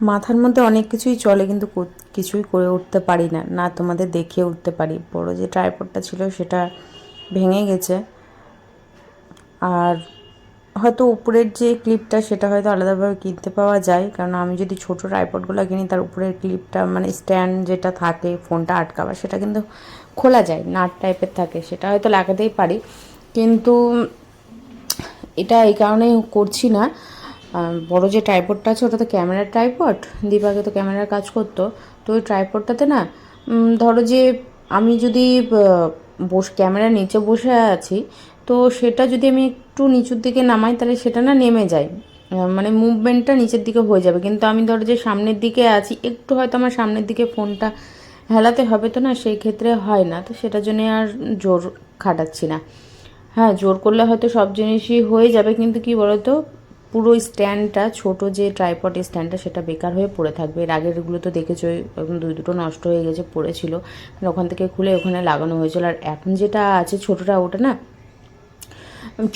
মাথার মধ্যে অনেক কিছুই চলে, কিন্তু কিছুই করে উঠতে পারি না। না, তোমাদের দেখিয়ে উঠতে পারি। বড় যে ট্রাইপডটা ছিল, সেটা ভেঙে গেছে। আর হয়তো উপরের যে ক্লিপটা সেটা হয়তো আলাদাভাবে কিনতে পাওয়া যায়। কারণ আমি যদি ছোটো ট্রাইপডগুলো কিনি, তার উপরের ক্লিপটা মানে স্ট্যান্ড যেটা থাকে ফোনটা আটকাবার সেটা কিন্তু খোলা যায়, নাট টাইপের থাকে। সেটা হয়তো লাগাতেই পারি। কিন্তু এটা এই কারণে করছি না। বড় যে ট্রাইপডটা আছে ওটা তো ক্যামেরার ট্রাইপড দীপাকে তো ক্যামেরার কাজ করতো। তো ওই ট্রাইপডটাতে না ধরো যে আমি যদি বস ক্যামেরার নিচে বসে আছি, তো সেটা যদি আমি একটু নিচুর দিকে নামাই, তাহলে সেটা না নেমে যায়। মানে মুভমেন্টটা নিচের দিকে হয়ে যাবে। কিন্তু আমি ধরো যে সামনের দিকে আছি, একটু হয়তো আমার সামনের দিকে ফোনটা হেলাতে হবে তো না, সেই ক্ষেত্রে হয় না। তো সেটার জন্য আর জোর খাটাচ্ছি না। হ্যাঁ জোর করলে হয়তো সব জিনিসই হয়ে যাবে, কিন্তু কি বলতো পুরো স্ট্যান্ডটা, ছোট যে ট্রাইপড স্ট্যান্ডটা, সেটা বেকার হয়ে পড়ে থাকবে। এর আগেরগুলো তো দেখেছ, এখন দুই দুটো নষ্ট হয়ে গেছে, পড়েছিল। মানে ওখান থেকে খুলে ওখানে লাগানো হয়েছিল। আর এখন যেটা আছে ছোটোটা, ওটা না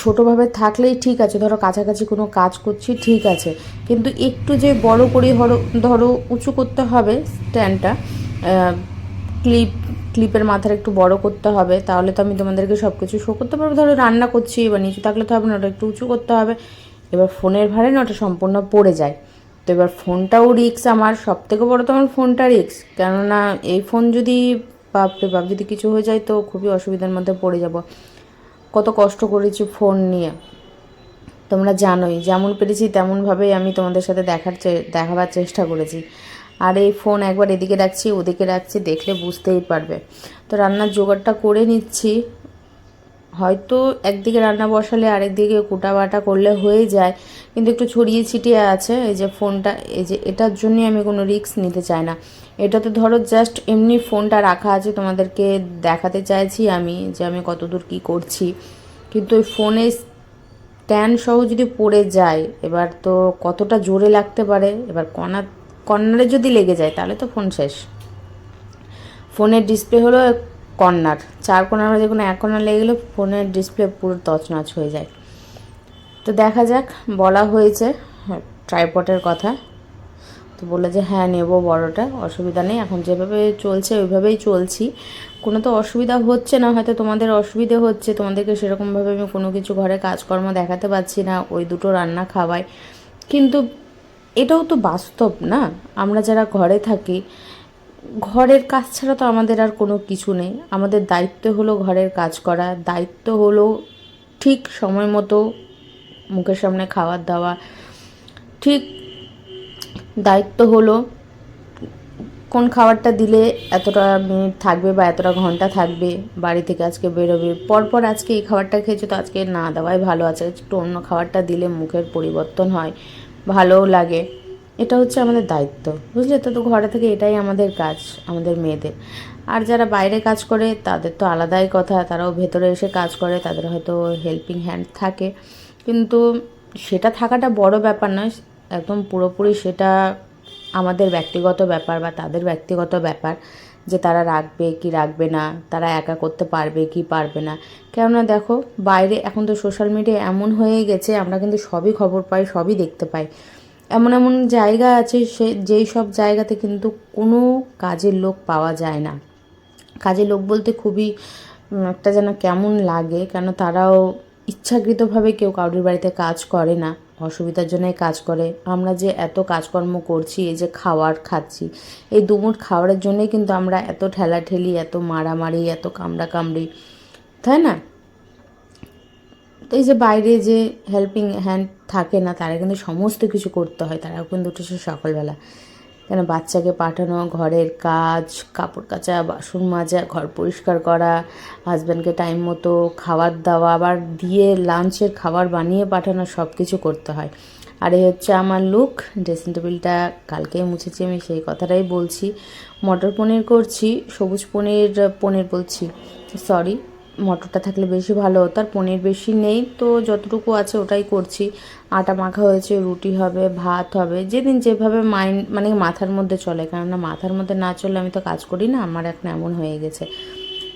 ছোটোভাবে থাকলেই ঠিক আছে। ধরো কাছাকাছি কোনো কাজ করছি, ঠিক আছে। কিন্তু একটু যে বড় করে ধরো ধরো উঁচু করতে হবে স্ট্যান্ডটা ক্লিপ ক্লিপের মাথার একটু বড় করতে হবে, তাহলে তো আমি তোমাদেরকে সব কিছু শো করতে পারব। ধরো রান্না করছি, এবার নিচু থাকলে তো হবে না, ওটা একটু উঁচু করতে হবে। এবার ফোনের ভারে না ওটা সম্পূর্ণ পড়ে যায়। তো এবার ফোনটাও রিক্স আমার সব থেকে বড় তো আমার ফোনটা রিক্স কেননা এই ফোন যদি বাপরে বাপ, যদি কিছু হয়ে যায় তো খুবই অসুবিধার মধ্যে পড়ে যাব। কত কষ্ট করেছি ফোন নিয়ে। তোমরা জানোই, যেমন পেরেছি তেমনভাবেই আমি তোমাদের সাথে দেখার দেখাবার চেষ্টা করেছি। আর এই ফোন একবার এদিকে রাখছি, ওদিকে রাখছি, দেখলে বুঝতেই পারবে। তো রান্নার জোগাড়টা করে নিচ্ছি। হয়তো একদিকে রান্না বসালে আরেকদিকে কোটা বাটা করলে হয়ে যায়, কিন্তু একটু ছড়িয়ে ছিটিয়ে আছে, এই যে ফোনটা, এই যে এটার জন্যই আমি কোনো রিস্ক নিতে চাই না। এটাতে ধরো জাস্ট এমনি ফোনটা রাখা আছে, তোমাদেরকে দেখাতে চাইছি আমি যে আমি কতদূর কী করছি। কিন্তু ওই ফোনে স্ট্যান্ড সহ যদি পড়ে যায়, এবার তো কতটা জোরে লাগতে পারে, এবার কর্নার কর্নারে যদি লেগে যায়, তাহলে তো ফোন শেষ। ফোনের ডিসপ্লে হলো কর্নার। চার কর্নার যে কোনো এক কর্নার লেগে গেলে ফোনের ডিসপ্লে পুরো তছনছ হয়ে যায়। তো দেখা যাক, বলা হয়েছে ট্রাইপটের কথা। তো বলল যে হ্যাঁ নেব বড়টা, অসুবিধা নেই। এখন যেভাবে চলছে, ওইভাবেই চলছি। কোনো তো অসুবিধা হচ্ছে না, হয়তো তোমাদের অসুবিধে হচ্ছে। তোমাদেরকে সেরকমভাবে আমি কোনো কিছু ঘরে কাজকর্ম দেখাতে পারছি না, ওই দুটো রান্না খাওয়াই কিন্তু এটাও তো বাস্তব না। আমরা যারা ঘরে থাকি ঘরের কাজ ছাড়া তো আমাদের আর কোনো কিছু নেই। আমাদের দায়িত্ব হলো ঘরের কাজ করা, দায়িত্ব হলো ঠিক সময় মতো মুখের সামনে খাবার দাওয়া, ঠিক দায়িত্ব হলো কোন খাবারটা দিলে এতটা মিনিট থাকবে বা এতটা ঘণ্টা থাকবে, বাড়ি থেকে আজকে বেরোবে। পরপর আজকে এই খাবারটা খেয়েছো তো আজকে না দেওয়াই ভালো আছে। একটু অন্য খাবারটা দিলে মুখের পরিবর্তন হয়, ভালোও লাগে। এটা হচ্ছে আমাদের দায়িত্ব, বুঝলে তো? তো ঘরে থেকে এটাই আমাদের কাজ, আমাদের মেয়েদের। আর যারা বাইরে কাজ করে, তাদের তো আলাদাই কথা। তারাও ভেতরে এসে কাজ করে, তাদের হয়তো হেল্পিং হ্যান্ড থাকে। কিন্তু সেটা থাকাটা বড় ব্যাপার নয়, একদম পুরোপুরি সেটা আমাদের ব্যক্তিগত ব্যাপার বা তাদের ব্যক্তিগত ব্যাপার যে তারা রাখবে কি রাখবে না, তারা একা করতে পারবে কি পারবে না। কেননা দেখো, বাইরে এখন তো সোশ্যাল মিডিয়া এমন হয়ে গেছে, আমরা কিন্তু সবই খবর পাই, সবই দেখতে পাই। এমন এমন জায়গা আছে সে, যেই সব জায়গাতে কিন্তু কোনো কাজের লোক পাওয়া যায় না। কাজের লোক বলতে খুবই একটা যেন কেমন লাগে, কেন তারাও ইচ্ছাকৃতভাবে কেউ কারোর বাড়িতে কাজ করে না, অসুবিধার জন্যই কাজ করে। আমরা যে এত কাজকর্ম করছি, এই যে খাওয়ার খাচ্ছি, এই দুমুট খাওয়ারের জন্যই কিন্তু আমরা এত ঠেলাঠেলি, এত মারামারি, এত কামড়া কামড়ি তাই না? তো এই যে বাইরে যে হেল্পিং হ্যান্ড থাকে না, তারা কিন্তু সমস্ত কিছু করতে হয়। তারাও কিন্তু উঠেছে সকালবেলা কেন বাচ্চাকে পাঠানো, ঘরের কাজ, কাপড় কাচা, বাসন মাজা, ঘর পরিষ্কার করা হাজব্যান্ডকে টাইম মতো খাবার দেওয়া, আবার দিয়ে লাঞ্চের খাবার বানিয়ে পাঠানো সব কিছু করতে হয়। আর এই হচ্ছে আমার লুক ড্রেসিং টেবিলটা কালকেই মুছেছি আমি, সেই কথাটাই বলছি। মটর পনির করছি, সবুজ পনির পনির বলছি সরি মটরটা থাকলে বেশি ভালো হতো, আর পনির বেশি নেই, তো যতটুকু আছে ওটাই করছি। আটা মাখা হয়েছে, রুটি হবে, ভাত হবে, যেদিন যেভাবে মাইন্ড মানে মাথার মধ্যে চলে, কেননা মাথার মধ্যে না চললে আমি তো কাজ করি না, আমার এখন এমন হয়ে গেছে।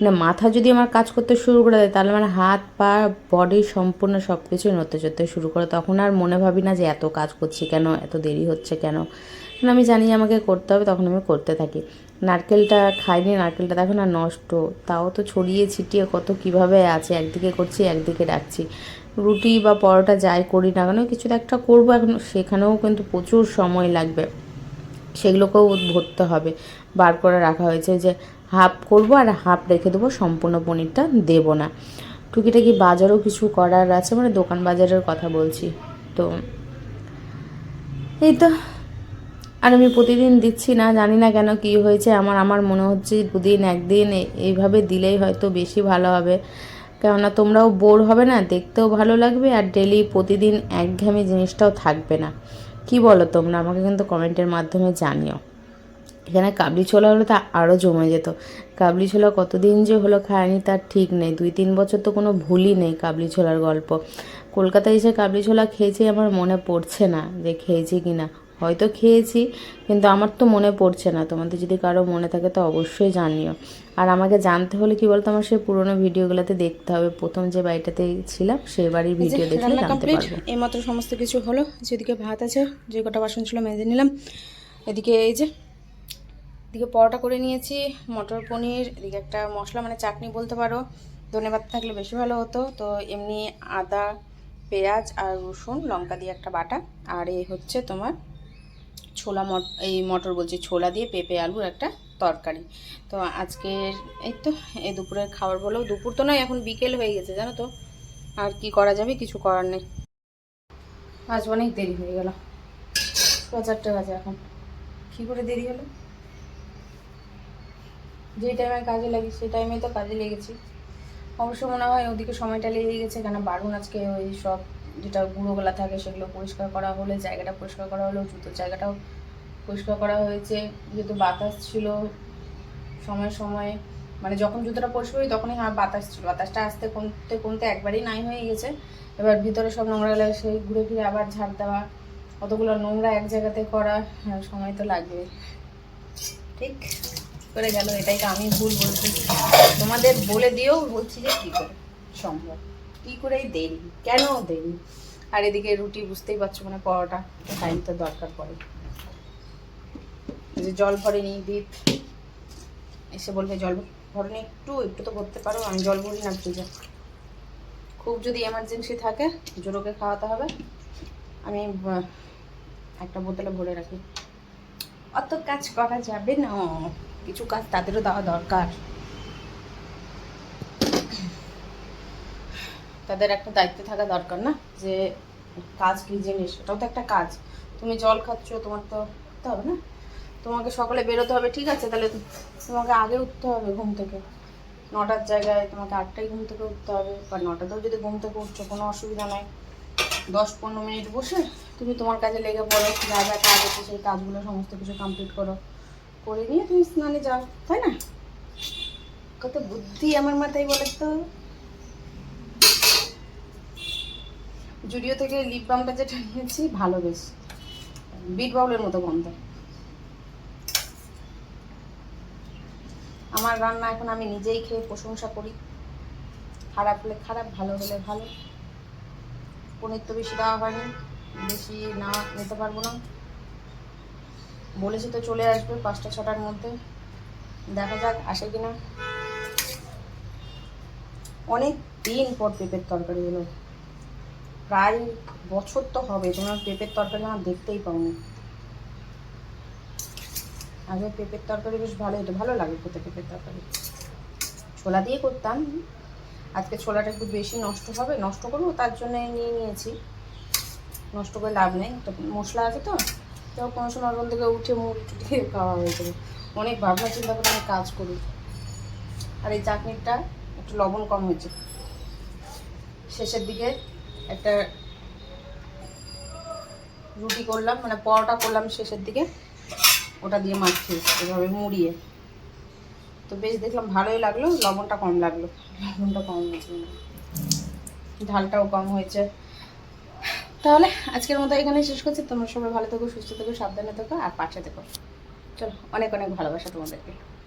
মানে মাথা যদি আমার কাজ করতে শুরু করে দেয়, তাহলে আমার হাত, পা বডি সম্পূর্ণ সব কিছুই নড়তে চড়তে শুরু করে। তখন আর মনে ভাবি না যে এত কাজ করছি কেন, এত দেরি হচ্ছে কেন। কারণ আমি জানি আমাকে করতে হবে, তখন আমি করতে থাকি। নারকেলটা খাইনি, নারকেলটা দেখো না নষ্ট। তাও তো ছড়িয়ে ছিটিয়ে কত কীভাবে আছে, একদিকে করছি, একদিকে রাখছি। রুটি বা পরোটা যাই করি না কেন, কিছু একটা করব এখন, সেখানেও কিন্তু প্রচুর সময় লাগবে। সেগুলোকেও ভরতে হবে। বার করে রাখা হয়েছে যে হাফ করব আর হাফ রেখে দেবো, সম্পূর্ণ পনিরটা দেবো না। টুকিটাকি বাজারও কিছু করার আছে মানে দোকান বাজারের কথা বলছি। তো এই তো, আর আমি প্রতিদিন দিচ্ছি না, জানি না কেন কি হয়েছে, আমার আমার মনে হচ্ছে দুদিন, একদিন এইভাবে দিলেই হয়তো বেশি ভালো হবে। কেননা তোমরাও বোর হবে না, দেখতেও ভালো লাগবে, আর ডেলি প্রতিদিন একঘেয়েমি জিনিসটাও থাকবে না। কি বলো তোমরা? আমাকে কিন্তু কমেন্টের মাধ্যমে জানিও। এখানে কাবলি ছোলা হলে তা আরও জমে যেত। কাবলি ছোলা কতদিন যে হলো খায়নি তার ঠিক নেই। দুই তিন বছর তো কোনো ভুলই নেই কাবলি ছোলার গল্প। কলকাতায় এসে কাবলি ছোলা খেয়েছি আমার মনে পড়ছে না যে খেয়েছি কি না হয়তো খেয়েছি কিন্তু আমার তো মনে পড়ছে না। তোমাদের যদি কারও মনে থাকে তো অবশ্যই জানিও। আর আমাকে জানতে হলে কি বলতো আমার সেই পুরোনো ভিডিওগুলোতে দেখতে হবে। প্রথম যে বাড়িটাতে ছিলাম সেই বাড়ির ভিডিও দেখলে জানতে এইমাত্র সমস্ত কিছু হলো। যেদিকে ভাত আছে যে কটা বাসন ছিল মেজে নিলাম। এদিকে এই যে এদিকে পরোটা করে নিয়েছি, মটর পনির, এদিকে একটা মশলা মানে চাটনি বলতে পারো। ধনেপাত থাকলে বেশি ভালো হতো। তো এমনি আদা, পেঁয়াজ আর রসুন, লঙ্কা দিয়ে একটা বাটা। আর এই হচ্ছে তোমার ছোলা মট, এই মটর বলছি, ছোলা দিয়ে পেঁপে, আলুর একটা তরকারি। তো আজকের, এই তো, এই দুপুরের খাবার বলেও দুপুর তো নয়, এখন বিকেল হয়ে গেছে, জানো তো। আর কি করা যাবে, কিছু করার নেই। আজ অনেক দেরি হয়ে গেল। ছ বাজে এখন। কী করে দেরি হলো? যে টাইমে কাজে লাগি, সেই টাইমেই তো কাজে লেগেছি। অবশ্য মনে হয় ওদিকে সময়টা লেগে গেছে কেন বারুন আজকে ওই সব যেটা গুঁড়োগুলা থাকে, সেগুলো পরিষ্কার করা হলে, জায়গাটা পরিষ্কার করা হলো জুতোর জায়গাটাও পরিষ্কার করা হয়েছে। যেহেতু বাতাস ছিল সময় সময়ে মানে যখন জুতোটা পরিষ্কার করি, তখনই হ্যাঁ বাতাস ছিল। বাতাসটা আসতে কমতে কমতে একবারই নাই হয়ে গেছে। এবার ভিতরে সব নোংরা গেলে সেই ঘুরে ফিরে আবার ঝাড় দেওয়া, অতগুলো নোংরা এক জায়গাতে করা হ্যাঁ সময় তো লাগবে ঠিক? করে গেল, এটাই তো আমি ভুল বলছি। তোমাদের বলে দিয়েও বলছি যে কী করে সম্ভব? কী করেই দেরি? কেন দেরি? আর এদিকে রুটি বুঝতেই পারছ মানে পরোটা টাইম তো দরকার পড়ে। যে জল ভরেনি দীপ এসে বলবে, জল ভরেনি একটু একটু তো করতে পারো, আমি জল ভরি না ফ্রিজে। খুব যদি এমার্জেন্সি থাকে, জোরোকে খাওয়াতে হবে। আমি একটা বোতলে ভরে রাখি। অত কাজ করা যাবে না। কিছু কাজ তাদেরও দেওয়া দরকার। তাদের একটা দায়িত্ব থাকা দরকার না, যে কাজ কি জিনিস এটাও তো একটা কাজ। তুমি জল খাচ্ছ, তোমার তো করতে হবে না। তোমাকে সকালে বেরোতে হবে, ঠিক আছে, তাহলে তোমাকে আগে উঠতে হবে ঘুম থেকে। নটার জায়গায় তোমাকে আটটায় ঘুম থেকে উঠতে হবে, বা নটাতেও যদি ঘুম থেকে উঠছো, কোনো অসুবিধা নয় দশ পনেরো মিনিট বসে তুমি তোমার কাজে লেগে পড়ো, যা যা কাজ আছে সেই কাজগুলো, সমস্ত কিছু কমপ্লিট করো। করে নিয়ে তুমি স্নানে যাও, তাই না? কত বুদ্ধি আমার মাথায় বলে তো। জুডিও থেকে লিপ বামটা যেটা নিয়েছি, ভালো বেশ। বিট বাউলের মতো গন্ধ। আমার রান্না এখন আমি নিজেই খেয়ে প্রশংসা করি। খারাপ হলে খারাপ, ভালো হলে ভালো। পনির তো বেশি দেওয়া হয়নি, বেশি না নিতে পারব না। বলেছি তো চলে আসবে পাঁচটা, ছটার মধ্যে। দেখা যাক, আসে কিনা। অনেক দিন পর পেঁপের তরকারি হলো প্রায় বছর তো হবে তোমার পেঁপের তরকারি আমার দেখতেই পাওনি। আগে পেঁপের তরকারি বেশ ভালো হতো, ভালো লাগে খেতে পেঁপের তরকারি। ছোলা দিয়ে করতাম। আজকে ছোলাটা একটু বেশি নষ্ট হবে, নষ্ট করব, তার জন্য নিয়ে নিয়েছি। নষ্ট করে লাভ নেই। তো মশলা আছে তো? তো কোনো সময় ওখান থেকে উঠে মুড়ি টুটি খাওয়া হয়ে যাবে। অনেক ভাবনা চিন্তা করে আমি কাজ করি। আর এই চাটনিটা একটু লবণ কম হয়েছে। শেষের দিকে একটা রুটি করলাম মানে পরোটা করলাম শেষের দিকে। ওটা দিয়ে মাখছি এভাবে মুড়িয়ে। তো বেশ দেখলাম ভালোই লাগল, লবণটা কম লাগল। লবণটা কম হয়েছে। ঝালটাও কম হয়েছে। তাহলে আজকের মতো এখানে শেষ করছি। তোমরা সবাই ভালো থেকো, সুস্থ থেকো, সাবধানে থেকো, আর পাশে থেকো। চলো, অনেক অনেক ভালোবাসা তোমাদেরকে।